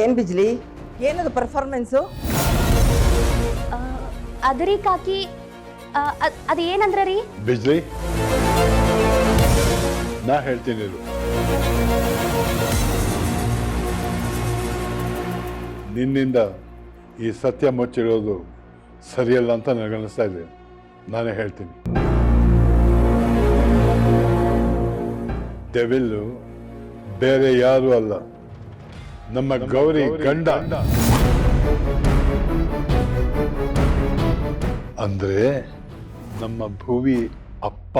ಏನ್ ಬಿಜ್ಲಿ? ಏನದು ಪರ್ಫಾರ್ಮೆನ್ಸು ಅದರಿ ಕಾಕಿ. ಅದು ಏನಂದ್ರ ರೀ? ಬಿಜ್ಲಿ ನಾ ಹೇಳ್ತೀನಿ ಇರು. ನಿನ್ನಿಂದ ಈ ಸತ್ಯ ಮುಚ್ಚಿರೋದು ಸರಿಯಲ್ಲ ಅಂತ ನನಗನ್ನಿಸ್ತಾ ಇದೆ. ನಾನೇ ಹೇಳ್ತೀನಿ. ಡೆವಿಲ್ಲು ಬೇರೆ ಯಾರು ಅಲ್ಲ. ನಮ್ಮ ಗೌರಿ ಗಂಡ. ಅಂದ್ರೆ ನಮ್ಮ ಭುವಿ ಅಪ್ಪ.